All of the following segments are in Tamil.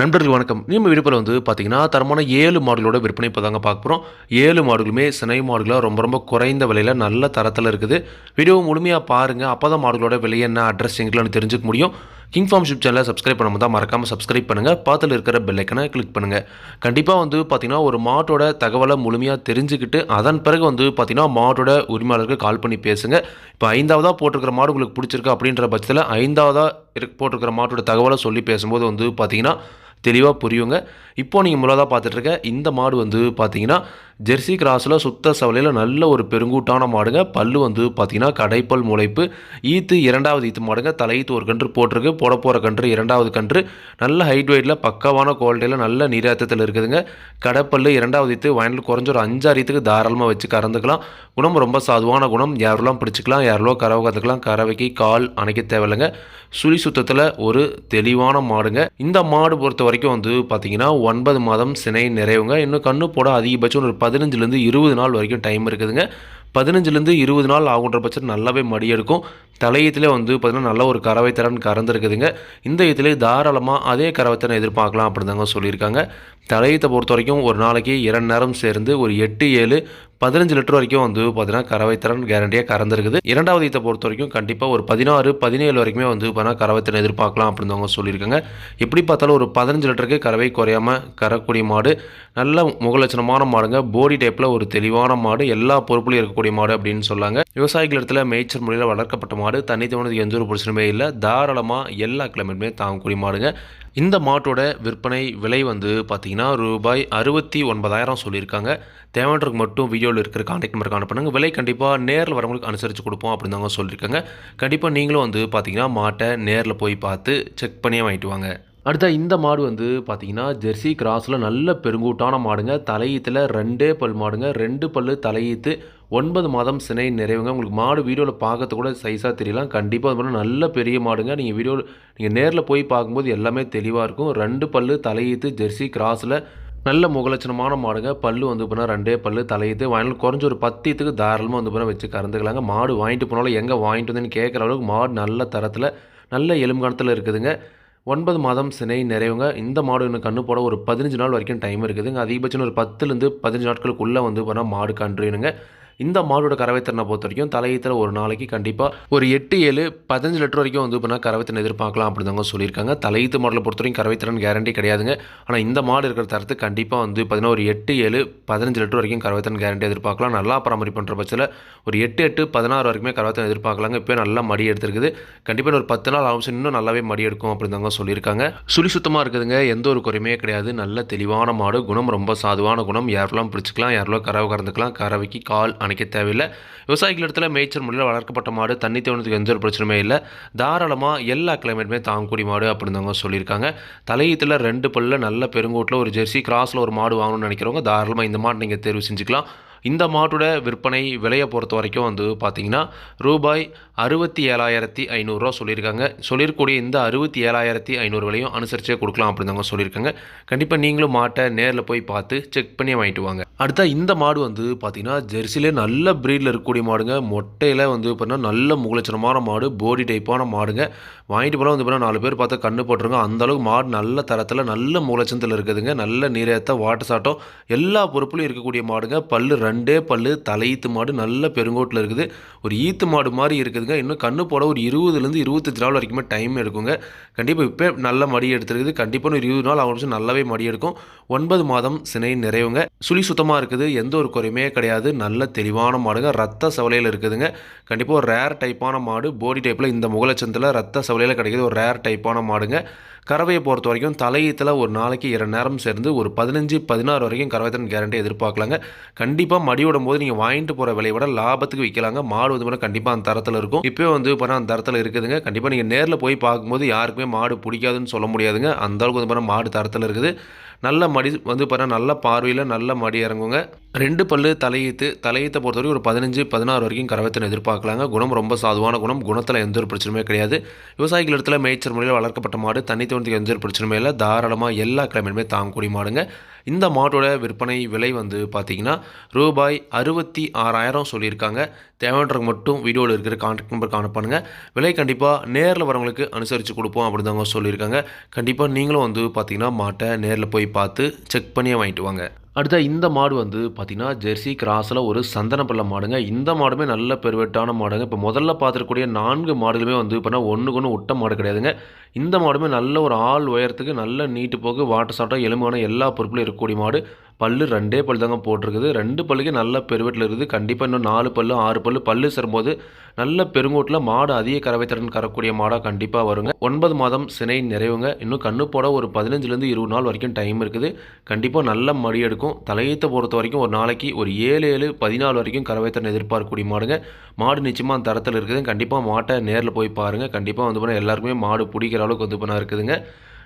நண்பர்கள் வணக்கம். நம்ம விடுப்பில் வந்து பார்த்தீங்கன்னா தரமான ஏழு மாடுகளோட விற்பனை இப்போ தாங்க பார்க்க போகிறோம் ஏழு மாடுகளுமே சினை மாடுகளாக ரொம்ப ரொம்ப குறைந்த விலையில் நல்ல தரத்தில் இருக்குது. வீடியோ முழுமையாக பாருங்கள் அப்போ தான் மாடுகளோட விலை என்ன அட்ரஸ் எங்களான்னு தெரிஞ்சுக்க முடியும். கிங் ஃபார்ம் ஷிப் சேனலை சப்ஸ்கிரைப் பண்ணாமல் தான் மறக்காமல் சப்ஸ்கிரைப் பண்ணுங்கள் பாத்தில் இருக்கிற பெல்லைக்கனை கிளிக் பண்ணுங்கள் கண்டிப்பாக வந்து பார்த்திங்கன்னா ஒரு மாட்டோட தகவலை முழுமையாக தெரிஞ்சுக்கிட்டு அதன் பிறகு வந்து பார்த்திங்கன்னா மாட்டோட உரிமையாளருக்கு கால் பண்ணி பேசுங்க. இப்போ ஐந்தாவதாக போட்டிருக்கிற மாடு உங்களுக்கு பிடிச்சிருக்கு அப்படின்ற பட்சத்தில் ஐந்தாவதாக இருக்க போட்டிருக்கிற மாட்டோட தகவலை சொல்லி பேசும்போது வந்து பார்த்திங்கன்னா தெளிவாக புரியுங்க. இப்போ நீங்கள் முதலாக பார்த்துட்ருக்க இந்த மாடு வந்து பார்த்தீங்கன்னா ஜெர்சி கிராஸில் சுத்த சவலையில் நல்ல ஒரு பெருங்கூட்டான மாடுங்க. பல்லு வந்து பார்த்தீங்கன்னா கடைப்பல் முளைப்பு. ஈத்து இரண்டாவது ஈத்து மாடுங்க. தலையீத்து ஒரு கன்று போட்டிருக்கு. போட போகிற கன்று இரண்டாவது கன்று. நல்ல ஹைட் வெயிட்டில் பக்கவான குவாலிட்டியில் நல்ல நீராத்தத்தில் இருக்குதுங்க. கடைப்பல்லு இரண்டாவது ஈத்து வயலில் குறைஞ்ச ஒரு அஞ்சாறு ஈத்துக்கு தாராளமாக வச்சு கறந்துக்கலாம். குணம் ரொம்ப சாதுவான குணம். யாரெல்லாம் பிடிச்சிக்கலாம் யாரெல்லாம் கறவை கற்றுக்கலாம் கறவைக்கு கால் அணைக்க தேவையில்லைங்க. சுழி சுத்தத்தில் ஒரு தெளிவான மாடுங்க. இந்த மாடு பொறுத்த வரைக்கும் வந்து பார்த்தீங்கன்னா ஒன்பது மாதம் சினை நிறைவுங்க. இன்னும் கண்ணு போட அதிகபட்சம் ஒரு பதினஞ்சுலேருந்து இருபது நாள் வரைக்கும் டைம் இருக்குதுங்க. பதினஞ்சுலேருந்து இருபது நாள் ஆகுன்ற பட்சம் நல்லாவே மடி எடுக்கும். தலையத்திலே வந்து பார்த்திங்கன்னா நல்ல ஒரு கறவை திறன் கறந்துருக்குதுங்க. இந்த இதிலே தாராளமாக அதே கறவை திறன் எதிர்பார்க்கலாம் அப்படின்னு தாங்க சொல்லியிருக்காங்க. தலையத்தை பொறுத்த வரைக்கும் ஒரு நாளைக்கு இரண்டு நேரம் சேர்ந்து ஒரு எட்டு ஏழு பதினஞ்சு லிட்டர் வரைக்கும் வந்து பார்த்தீங்கன்னா கறவை திறன் கேரண்டியாக கறந்துருக்குது. இரண்டாவது இதை பொறுத்த வரைக்கும் கண்டிப்பாக ஒரு பதினாறு பதினேழு வரைக்குமே வந்து பார்த்தீங்கன்னா கறவை திறன் எதிர்பார்க்கலாம் அப்படின்னு அவங்க சொல்லியிருக்காங்க. எப்படி பார்த்தாலும் ஒரு பதினஞ்சு லிட்டருக்கு கறவை குறையாமல் கறக்கூடிய மாடு நல்ல முகலட்சணமான மாடுங்க. போடி டைப்பில் ஒரு தெளிவான மாடு எல்லா பொறுப்புலையும் இருக்கக்கூடிய மாடு அப்படின்னு சொல்லாங்க. விவசாயிகள் இடத்துல மேய்ச்சல் முறையில் வளர்க்கப்பட்ட மாடு தண்ணி தோணுது எந்த ஒரு பிரச்சனையுமே இல்லை. தாராளமாக எல்லா கிளைமேட்டுமே தாங்கக்கூடிய மாடுங்க. இந்த மாட்டோட விற்பனை விலை வந்து பார்த்திங்கன்னா ரூபாய் அறுபத்தி ஒன்பதாயிரம் சொல்லியிருக்காங்க. தேவைன்றதுக்கு மட்டும் வீடியோவில் இருக்கிற காண்டாக்ட் நம்பருக்கு அனுப்புனாங்க. விலை கண்டிப்பாக நேரில் வரவங்களுக்கு அனுசரித்து கொடுப்போம் அப்படின்னு தாங்க சொல்லியிருக்காங்க. கண்டிப்பாக நீங்களும் வந்து பார்த்தீங்கன்னா மாட்டை நேரில் போய் பார்த்து செக் பண்ணியே வாங்கிட்டு வாங்க. அடுத்த இந்த மாடு வந்து பார்த்தீங்கன்னா ஜெர்சி கிராஸில் நல்ல பெருங்கூட்டான மாடுங்க. தலையீத்தில் ரெண்டே பல் மாடுங்க. ரெண்டு பல்லு தலையீத்து ஒன்பது மாதம் சினை நிறைவுங்க. உங்களுக்கு மாடு வீடியோவில் பார்க்கறது கூட சைஸாக தெரியலாம். கண்டிப்பாக அது மாதிரி நல்ல பெரிய மாடுங்க. நீங்கள் வீடியோவில் நீங்கள் நேரில் போய் பார்க்கும்போது எல்லாமே தெளிவாக இருக்கும். ரெண்டு பல்லு தலையீத்து ஜெர்சி கிராஸில் நல்ல முகலட்சணமான மாடுங்க. பல்லு வந்து போனால் ரெண்டே பல்லு தலையீத்து. வாங்கினாலும் குறைஞ்ச ஒரு பத்தியத்துக்கு தாராளமாக வந்து போனால் வச்சு கறந்துக்கலாங்க. மாடு வாங்கிட்டு போனாலும் எங்கே வாங்கிட்டு வந்தேன்னு கேட்குற அளவுக்கு மாடு நல்ல தரத்தில் நல்ல எலும்புகாலத்தில் இருக்குதுங்க. ஒன்பது மாதம் சினை நிறைவுங்க. இந்த மாடு இன்னும் கண்ணு போட ஒரு பதினஞ்சு நாள் வரைக்கும் டைம் இருக்குதுங்க. அதிகபட்சம் ஒரு பத்துலேருந்து பதினஞ்சு நாட்களுக்குள்ளே வந்து போனால் மாடு கன்றுனுங்க இந்த மாடோட கறவைத்திறனை பொறுத்த வரைக்கும் தலையீத்தில் ஒரு நாளைக்கு கண்டிப்பாக ஒரு எட்டு ஏழு பதினஞ்சு லிட்டர் வரைக்கும் வந்து பண்ணால் கறவைத்திறன் எதிர்பார்க்கலாம் அப்படிதாங்க சொல்லியிருக்காங்க. தலையீத்து மாடலை பொறுத்த வரைக்கும் கறவைத்திறன் கேரண்டி கிடையாதுங்க. ஆனால் இந்த மாடு இருக்கிற தரத்து கண்டிப்பாக வந்து பார்த்தீங்கன்னா ஒரு எட்டு ஏழு பதினஞ்சு லிட்டர் வரைக்கும் கறவைத்திறன் கேரண்டி எதிர்பார்க்கலாம். நல்லா பராமரிப்பு பண்ணுற பட்சத்தில் ஒரு எட்டு எட்டு பதினாறு வரைக்குமே கறவைத்திறன் எதிர்பார்க்கலாங்க. இப்போ நல்லா மடி எடுத்திருக்குது. கண்டிப்பாக ஒரு பத்து நாள் ஆகும் இன்னும் நல்லாவே மடி எடுக்கும் அப்படிதாங்க சொல்லியிருக்காங்க. சுழி சுத்தமாக இருக்குதுங்க. எந்த ஒரு குறையுமே கிடையாது. நல்ல தெளிவான மாடு. குணம் ரொம்ப சாதுவான குணம். யாரெல்லாம் பிடிச்சிக்கலாம் யாரெல்லாம் கறவை கறந்துக்கலாம் கறவைக்கு கால் அணைக்க தேவையில்லை. விவசாயிகள் இடத்துல மேய்ச்சல் முறையில் வளர்க்கப்பட்ட மாடு தண்ணி தேவனத்துக்கு எந்த ஒரு பிரச்சனையுமே இல்லை. தாராளமாக எல்லா கிளைமேட்டுமே தாங்கக்கூடிய மாடு அப்படின்னு சொல்லியிருக்காங்க. தலையீத்தில் ரெண்டு பல்ல நல்ல பெருங்கோட்டில் ஒரு ஜெர்சி கிராஸில் ஒரு மாடு வாங்கணும்னு நினைக்கிறவங்க தாராளமாக இந்த மாடு நீங்கள் தேர்வு செஞ்சுக்கலாம். இந்த மாட்டோட விற்பனை விலையை பொறுத்த வரைக்கும் வந்து பார்த்தீங்கன்னா ரூபாய் அறுபத்தி ஏழாயிரத்தி ஐநூறுரூவா சொல்லியிருக்காங்க. சொல்லியிருக்கக்கூடிய இந்த அறுபத்தி ஏழாயிரத்தி ஐநூறு விலையும் அனுசரிச்சே கொடுக்கலாம் அப்படின்னு தாங்க சொல்லியிருக்காங்க. கண்டிப்பாக நீங்களும் மாட்டை நேரில் போய் பார்த்து செக் பண்ணி வாங்கிட்டு வாங்க. அடுத்த இந்த மாடு வந்து பார்த்தீங்கன்னா ஜெர்சிலே நல்ல ப்ரீடில் இருக்கக்கூடிய மாடுங்க. மொட்டையில் வந்து பார்த்தீங்கன்னா நல்ல முகலட்சணமான மாடு போடி டைப்பான மாடுங்க. வாங்கிட்டு போனால் வந்து பார்த்தீங்கன்னா நாலு பேர் பார்த்தா கண்ணு போட்டுருங்க. அந்தளவுக்கு மாடு நல்ல தரத்தில் நல்ல முகலட்சணத்தில் இருக்குதுங்க. நல்ல நீரேத்த வாட்டர் சாட்டம் எல்லா பொறுப்புலையும் இருக்கக்கூடிய மாடுங்க. பல்லு ரெண்டே பல்லு தலையீத்து மாடு நல்ல பெருங்கோட்டில் இருக்குது. ஒரு ஈத்து மாடு மாதிரி இருக்குதுங்க. இன்னும் கண்ணு போட ஒரு இருபதுலேருந்து இருபத்தஞ்சு நாள் வரைக்குமே டைம் எடுக்குங்க. கண்டிப்பாக இப்போ நல்ல மடி எடுத்துருக்குது. கண்டிப்பாக ஒரு இருபது நாள் ஆகும் நல்லாவே மடி எடுக்கும். ஒன்பது மாதம் சினை நிறைவுங்க. சுழி சுத்தமாக இருக்குது. எந்த ஒரு குறையுமே கிடையாது. நல்ல தெளிவான மாடுங்க. ரத்த சவலையில் இருக்குதுங்க. கண்டிப்பாக ஒரு ரேர் டைப்பான மாடு. போடி டைப்பில் இந்த முகலட்சத்தில் ரத்த சவலையில் கிடைக்கிது. ஒரு ரேர் டைப்பான மாடுங்க. கறவையை பொறுத்த வரைக்கும் தலையீத்தில் ஒரு நாளைக்கு இரண்டு நேரம் சேர்ந்து ஒரு பதினஞ்சு பதினாறு வரைக்கும் கறவைத்தன் கேரண்டி எதிர்பார்க்கலாங்க. கண்டிப்பாக மடியோடும் போது நீங்கள் வாங்கிட்டு போகிற விலையை விட லாபத்துக்கு விற்கலாங்க மாடு வந்து கூட கண்டிப்பாக அந்த தரத்தில் இருக்கும். இப்போ வந்து பார்த்தா அந்த தரத்தில் இருக்குதுங்க. கண்டிப்பாக நீங்கள் நேரில் போய் பார்க்கும்போது யாருக்குமே மாடு பிடிக்காதுன்னு சொல்ல முடியாதுங்க. அந்த அளவுக்கு வந்து மாடு தரத்தில் இருக்குது. நல்ல மடி வந்து பார்த்தீங்கன்னா நல்ல பார்வையில் நல்ல மடி இறங்குங்க. ரெண்டு பல்லு தலையீத்து தலையீத்தை பொறுத்தவரைக்கும் ஒரு பதினஞ்சு பதினாறு வரைக்கும் கறவைத்தன் எதிர்பார்க்கலாங்க. குணம் ரொம்ப சாதுவான குணம் குணத்தில் எந்த ஒரு பிரச்சனையுமே கிடையாது. விவசாயிகள் இடத்துல மேய்ச்சல் முறையில் வளர்க்கப்பட்ட மாடு தண்ணி தோணத்துக்கு எந்த ஒரு பிரச்சனையுமே இல்லை. தாராளமாக எல்லா கிழமையுமே தாங்கக்கூடிய மாடுங்க. இந்த மாட்டோட விற்பனை விலை வந்து பார்த்தீங்கன்னா ரூபாய் அறுபத்தி ஆறாயிரம் சொல்லியிருக்காங்க. தேவைன்றவங்க மட்டும் வீடியோவில் இருக்கிற கான்டாக்ட் நம்பருக்கு அனுப்புங்க விலை கண்டிப்பாக நேரில் வரவங்களுக்கு அனுசரித்து கொடுப்போம் அப்படின்னு தாங்க சொல்லியிருக்காங்க. கண்டிப்பாக நீங்களும் வந்து பார்த்தீங்கன்னா மாட்டை நேரில் போய் பார்த்து செக் பண்ணியே வாங்கிட்டு வாங்க. அடுத்த இந்த மாடு வந்து பார்த்திங்கன்னா ஜெர்சி கிராஸில் ஒரு சந்தனப்பள்ள மாடுங்க. இந்த மாடுமே நல்ல பெருவெட்டான மாடுங்க. இப்போ முதல்ல பார்த்துருக்கூடிய நான்கு மாடுகளுமே வந்து இப்போ ஒன்றுக்கு ஒன்று ஒட்ட மாடு கிடையாதுங்க. இந்த மாடுமே நல்ல ஒரு ஆள் உயரத்துக்கு நல்ல நீட்டு போக்கு வாட்டர் சாட்டம் எலும்பான எல்லா பொருட்களும் இருக்கக்கூடிய மாடு. பல்லு ரெண்டே பல் தாங்க போட்டிருக்குது. ரெண்டு பல்லுக்கு நல்ல பெருவெட்டில் இருக்குது. கண்டிப்பாக இன்னும் நாலு பல்லு ஆறு பல்லு பல்லு சேரும்போது நல்ல பெருங்கூட்டில் மாடு அதிக கறவை திறன் கறக்கூடிய மாடாக கண்டிப்பாக வருங்க. ஒன்பது மாதம் சினை நிறைவுங்க. இன்னும் கண்ணு போட ஒரு பதினஞ்சுலேருந்து இருபது நாள் வரைக்கும் டைம் இருக்குது. கண்டிப்பாக நல்ல மடி எடுக்கும். தலையத்தை பொறுத்த வரைக்கும் ஒரு நாளைக்கு ஒரு ஏழு ஏழு பதினாலு வரைக்கும் கறவை திறன் எதிர்பார்க்கக்கூடிய மாடுங்க. மாடு நிச்சயமாக அந்த தரத்தில் இருக்குது கண்டிப்பாக மாட்டை நேரில் போய் பாருங்கள் கண்டிப்பாக வந்து போனால் எல்லாருக்குமே மாடு பிடிக்கிற அளவுக்கு வந்து போனால் இருக்குதுங்க.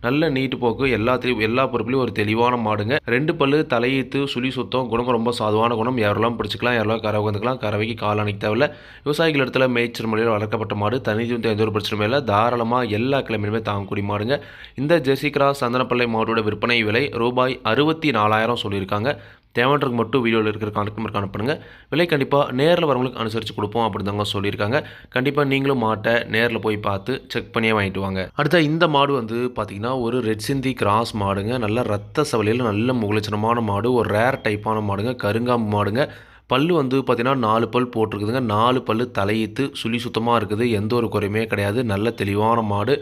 நல்ல நீட்டு போக்கு எல்லாத்துலேயும் எல்லா பொறுப்புலையும் ஒரு தெளிவான மாடுங்க. ரெண்டு பல்லு தலையீத்து சுழி சுத்தம் குணம் ரொம்ப சாதுவான குணம். யாரெல்லாம் பிடிச்சிக்கலாம் யாரெல்லாம் கறவை வந்துக்கலாம் கறவைக்கு கால் அணைக்க தேவையில்ல. விவசாயிகள் இடத்துல மேய்ச்சல் முறையில் வளர்க்கப்பட்ட மாடு தனி எந்த ஒரு பிரச்சனையும் இல்லை. தாராளமாக எல்லா கிழமையுமே தாங்கக்கூடிய மாடுங்க. இந்த ஜெர்சி கிராஸ் சந்தனப்பள்ளை மாடோட விற்பனை விலை ரூபாய் அறுபத்தி நாலாயிரம் சொல்லியிருக்காங்க. தேவைன்றதுக்கு மட்டும் வீடியோவில் இருக்கிற கான்டாக்ட் நம்பருக்கு அனுப்புங்க விலை கண்டிப்பாக நேரில் வரவங்களுக்கு அனுசரித்து கொடுப்போம் அப்படின்னு தாங்க சொல்லியிருக்காங்க. கண்டிப்பாக நீங்களும் மாட்டை நேரில் போய் பார்த்து செக் பண்ணியே வாங்கிட்டு வாங்க. அடுத்த இந்த மாடு வந்து பார்த்திங்கன்னா ஒரு ரெட் சிந்தி கிராஸ் மாடுங்க. நல்ல ரத்த சவலையில் நல்ல முகலட்சணமான மாடு. ஒரு ரேர் டைப்பான மாடுங்க. கருங்காம்பு மாடுங்க. பல்லு வந்து பார்த்திங்கன்னா நாலு பல் போட்டிருக்குதுங்க. நாலு பல் தலையீத்து சுழி சுத்தமாக இருக்குது. எந்த ஒரு குறையுமே கிடையாது. நல்ல தெளிவான மாடு.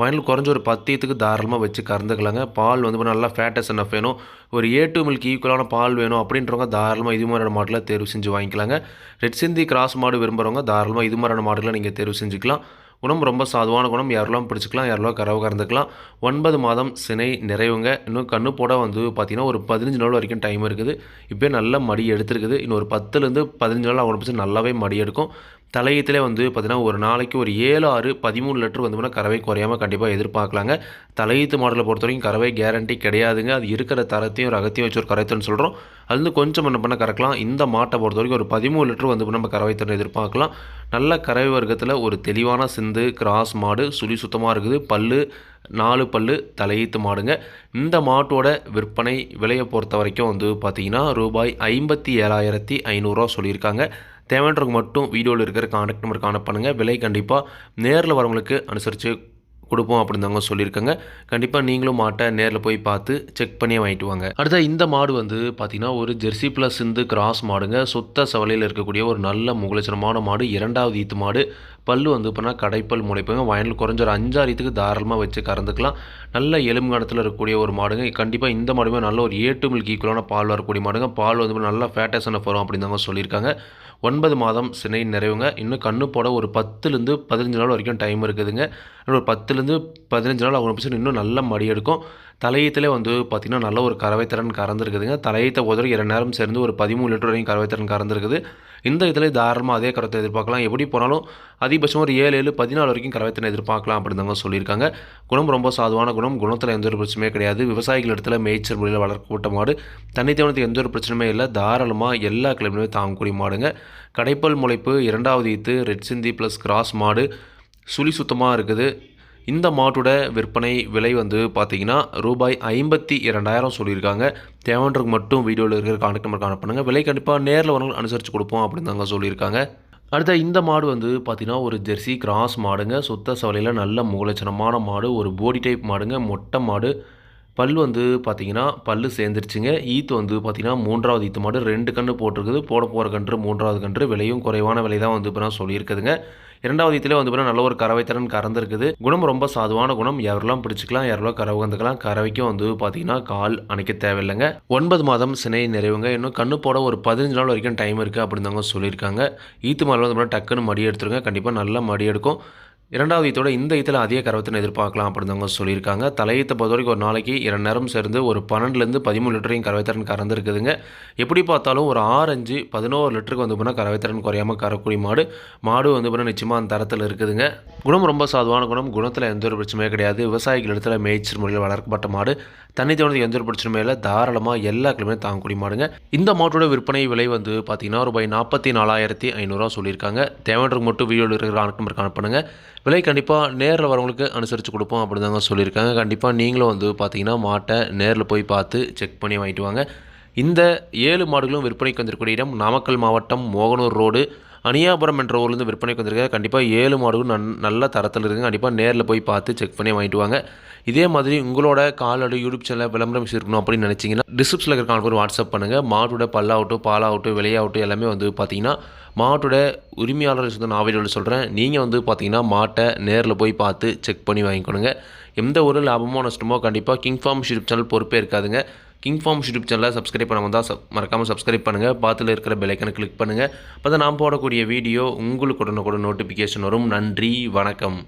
வயலில் குறைஞ்ச ஒரு பத்தியத்துக்கு தாராளமாக வச்சு கறந்துக்கலாங்க. பால் வந்து நல்லா ஃபேட்டஸ் என்ன வேணும். ஒரு ஏ டூ மில்க் ஈக்குவலான பால் வேணும் அப்படின்றவங்க தாராளமாக இது மாதிரியான மாடலில் தேர்வு செஞ்சு வாங்கிக்கலாங்க. ரெட் சிந்தி கிராஸ் மாடு விரும்புகிறவங்க தாராளமாக இது மாதிரியான மாடுகளை நீங்கள் தேர்வு செஞ்சுக்கலாம். குணம் ரொம்ப சாதுவான குணம். யாரெல்லாம் பிடிச்சிக்கலாம் யாரெல்லாம் கரவை கறந்துக்கலாம். ஒன்பது மாதம் சினை நிறைவுங்க. இன்னும் கண்ணு போட வந்து பார்த்திங்கன்னா ஒரு பதினஞ்சு நாள் வரைக்கும் டைம் இருக்குது. இப்போ நல்ல மடி எடுத்துருக்குது. இன்னும் ஒரு பத்துலேருந்து பதினஞ்சு நாள் அவங்க பிடிச்சி நல்லாவே மடி எடுக்கும். தலையத்திலே வந்து பார்த்திங்கன்னா ஒரு நாளைக்கு ஒரு ஏழு ஆறு பதிமூணு லிட்டர் வந்து கறவை குறையாமல் கண்டிப்பாக எதிர்பார்க்கலாங்க. தலையீத்து மாடலை பொறுத்த வரைக்கும் கறவை கேரண்டி கிடையாதுங்க. அது இருக்கிற தரத்தையும் ரகத்தையும் வச்சு ஒரு கரைத்தன்னு சொல்கிறோம் அது வந்து கொஞ்சம் என்ன பண்ண கறக்கலாம். இந்த மாட்டை பொறுத்த வரைக்கும் ஒரு பதிமூணு லிட்டர் வந்து நம்ம கறவை தரம் எதிர்பார்க்கலாம். நல்ல கறவை வர்க்கத்தில் ஒரு தெளிவான சிந்து கிராஸ் மாடு சுழி சுத்தமாக இருக்குது. பல்லு நாலு பல்லு தலையீத்து மாடுங்க. இந்த மாட்டோட விற்பனை விலையை பொறுத்த வரைக்கும் வந்து பார்த்திங்கன்னா ரூபாய் ஐம்பத்தி ஏழாயிரத்தி ஐநூறுரூவா சொல்லியிருக்காங்க. தேவைன்றவங்க மட்டும் வீடியோவில் இருக்கிற கான்டாக்ட் நம்பர் கான்டாக்ட் பண்ணுங்கள் விலை கண்டிப்பாக நேரில் வரவங்களுக்கு அனுசரித்து கொடுப்போம் அப்படின்னு தாங்க சொல்லியிருக்காங்க. கண்டிப்பாக நீங்களும் மாட்டை நேரில் போய் பார்த்து செக் பண்ணியே வாங்கிட்டு வாங்க. அடுத்த இந்த மாடு வந்து பார்த்திங்கன்னா ஒரு ஜெர்சி ப்ளஸ் இந்து கிராஸ் மாடுங்க. சுத்த சவலையில் இருக்கக்கூடிய ஒரு நல்ல முகலட்சணமான மாடு இரண்டாவது ஈத்து மாடு. பல்லு வந்து இப்போனா கடைப்பல் முளைப்புங்க. வயலில் குறைஞ்ச ஒரு அஞ்சாறு தாராளமாக வச்சு கறந்துக்கலாம். நல்ல எலும்புகாலத்தில் இருக்கக்கூடிய ஒரு மாடுங்க. கண்டிப்பாக இந்த மாடுமே நல்ல ஒரு ஏட்டு மில்க் ஈக்குவலான பால் வரக்கூடிய மாடுங்க. பால் வந்து நல்லா ஃபேட்டஸான வரும் அப்படின்னு தாங்க சொல்லியிருக்காங்க. ஒன்பது மாதம் சினை நிறைவுங்க. இன்னும் கண்ணு போட ஒரு பத்துலேருந்து பதினஞ்சு நாள் வரைக்கும் டைம் இருக்குதுங்க. இன்னும் ஒரு பத்துலேருந்து பதினஞ்சு நாள் அவங்க பிடிச்சி இன்னும் நல்ல மடி எடுக்கும். தலையத்தில் வந்து பார்த்திங்கன்னா நல்ல ஒரு கறவை திறன் கறந்துருக்குதுங்க. தலையத்தை உதவி இரண்டு நேரம் சேர்ந்து ஒரு பதிமூணு லிட்டர் வரைக்கும் கறவை திறன் கறந்துருக்குது. இந்த இதில் தாராளமாக அதே கறத்தை எதிர்பார்க்கலாம். எப்படி போனாலும் அதிகபட்சம் ஒரு ஏழு ஏழு பதினாலு வரைக்கும் கறவைத்தினை எதிர்பார்க்கலாம் அப்படின்னு சொல்லியிருக்காங்க. குணம் ரொம்ப சாதுவான குணம். குணத்தில் எந்த ஒரு பிரச்சனையுமே கிடையாது. விவசாயிகள் இடத்துல மேய்ச்சல் முறையில் வளர்க்கப்பட்ட மாடு. தண்ணி தேவனத்துக்கு எந்த ஒரு பிரச்சனையுமே இல்லை. தாராளமாக எல்லா கிழமையுமே தாங்கக்கூடிய மாடுங்க. கடைப்பல் முளைப்பு இரண்டாவது ஈத்து ரெட் சிந்தி ப்ளஸ் கிராஸ் மாடு. சுழி சுத்தமாக இருக்குது. இந்த மாட்டோட விற்பனை விலை வந்து பார்த்தீங்கன்னா ரூபாய் ஐம்பத்தி இரண்டாயிரம் சொல்லியிருக்காங்க. தேவன்றக்கு மட்டும் வீடியோவில் இருக்கிற கான்டாக்ட் நம்பர் காண பண்ணுங்கள் விலை கண்டிப்பாக நேரில் வரவங்க அனுசரித்து கொடுப்போம் அப்படின்னு தாங்க சொல்லியிருக்காங்க. அடுத்த இந்த மாடு வந்து பார்த்திங்கன்னா ஒரு ஜெர்சி கிராஸ் மாடுங்க. சுத்த சவலையில் நல்ல மூலச்சனமான மாடு ஒரு போடி டைப் மாடுங்க. மொட்டை மாடு. பல் வந்து பார்த்திங்கன்னா பல் சேர்ந்துருச்சுங்க. ஈத்து வந்து பார்த்திங்கன்னா மூன்றாவது ஈத்து மாடு. ரெண்டு கன்று போட்டிருக்குது. போட போகிற கன்று மூன்றாவது கன்று. விலையும் குறைவான விலை தான் வந்து இப்போ நான் சொல்லியிருக்குதுங்க. இரண்டாவது இதில் வந்து பார்த்தீங்கன்னா நல்ல ஒரு கறவை திறன் கறந்துருக்குது. குணம் ரொம்ப சாதுவான குணம். யாரெல்லாம் பிடிச்சிக்கலாம் யாரெல்லாம் கறவை வந்துக்கலாம் கறவைக்கும் வந்து பார்த்தீங்கன்னா கால் அணைக்க தேவையில்லைங்க. ஒன்பது மாதம் சினை நிறைவுங்க. இன்னும் கண்ணு போட ஒரு பதினஞ்சு நாள் வரைக்கும் டைம் இருக்குது அப்படின்னு தாங்க சொல்லியிருக்காங்க. ஈத்து மாதிரி வந்து டக்குன்னு மடி எடுத்துருங்க. கண்டிப்பாக நல்லா மடி எடுக்கும். இரண்டாவது ஈத்தோட இந்த ஈத்தில் அதிக கரவத்தினை எதிர்பார்க்கலாம் அப்படின்னு சொல்லியிருக்காங்க. தலையீத்தை பொறுத்த வரைக்கும் ஒரு நாளைக்கு இரண்டு நேரம் சேர்ந்து ஒரு பன்னெண்டுலேருந்து பதிமூணு லிட்டரையும் கறவைத்திறன் கறந்துருக்குதுங்க. எப்படி பார்த்தாலும் ஒரு ஆரஞ்சு பதினோரு லிட்டருக்கு வந்து போனால் கறவைத்திறன் குறையாமல் கறக்கூடிய மாடு. மாடு வந்து போனால் நிச்சயமாக அந்த தரத்தில் இருக்குதுங்க. குணம் ரொம்ப சாதுவான குணம் குணத்தில் எந்த ஒரு பிரச்சனையும் கிடையாது. விவசாயிகள் இடத்துல மேய்ச்சல் முறையில் வளர்க்கப்பட்ட மாடு. தண்ணி தோணுது எந்த ஒரு பிரச்சனையும் இல்லை தாராளமாக எல்லா கிழமையும் தாங்கக்கூடிய மாடுங்க இந்த மாட்டோட விற்பனை விலை வந்து பார்த்தீங்கன்னா ரூபாய் நாற்பத்தி நாலாயிரத்தி ஐநூறுரூவா சொல்லியிருக்காங்க. தேவைன்றது மட்டும் வீடியோவில் இருக்கிற அனுப்பு இருக்க அனுப்புனுங்க விலை கண்டிப்பாக நேரில் வரவங்களுக்கு அனுசரித்து கொடுப்போம் அப்படின்னு தாங்க சொல்லியிருக்காங்க. கண்டிப்பாக நீங்களும் வந்து பார்த்தீங்கன்னா மாட்டை நேரில் போய் பார்த்து செக் பண்ணி வாங்கிட்டு வாங்க. இந்த ஏழு மாடுகளும் விற்பனைக்கு வந்திருக்கக்கூடிய இடம் நாமக்கல் மாவட்டம் மோகனூர் ரோடு. அணியாபுரம் என்ற ஊர்லேருந்து விற்பனைக்கு வந்திருக்காங்க. கண்டிப்பாக ஏழு மாடுகளும் நன் நல்ல தரத்தில் இருக்குங்க. கண்டிப்பாக நேரில் போய் பார்த்து செக் பண்ணி வாங்கிட்டு வாங்க. இதே மாதிரி உங்களோட காலோட யூடியூப் சேனலில் விளம்பரம் இருக்கணும் அப்படின்னு நினச்சிங்கன்னா டிஸ்கிரிப்ஷனில் இருக்கிற கால் வாட்ஸ்அப் பண்ணுங்கள் மாட்டோட பல்லாகட்டும் பாலாகட்டும் விலையாகட்டும் எல்லாமே வந்து பார்த்தீங்கன்னா மாட்டோட உரிமையாளர் சொந்த நான் சொல்கிறேன் நீங்கள் வந்து பார்த்தீங்கன்னா மாட்டை நேரில் போய் பார்த்து செக் பண்ணி வாங்கிக்கணுங்க. எந்த ஒரு லாபமோ நஷ்டமோ கண்டிப்பாக கிங் ஃபார்ம் யூடியூப் சேனல் பொறுப்பே இருக்காதுங்க. கிங் ஃபார்ம் யூடியூப் சேனலை சப்ஸ்கிரைப் பண்ண வந்தால் சப் மறக்காமல் சப்ஸ்கிரைப் பண்ணுங்கள் பார்த்துல இருக்கிற பெலைக்கனை கிளிக் பண்ணுங்கள் அப்போ தான் நான் போடக்கூடிய வீடியோ உங்களுக்கு உடனுக்குடன் நோட்டிஃபிகேஷன் வரும். நன்றி வணக்கம்.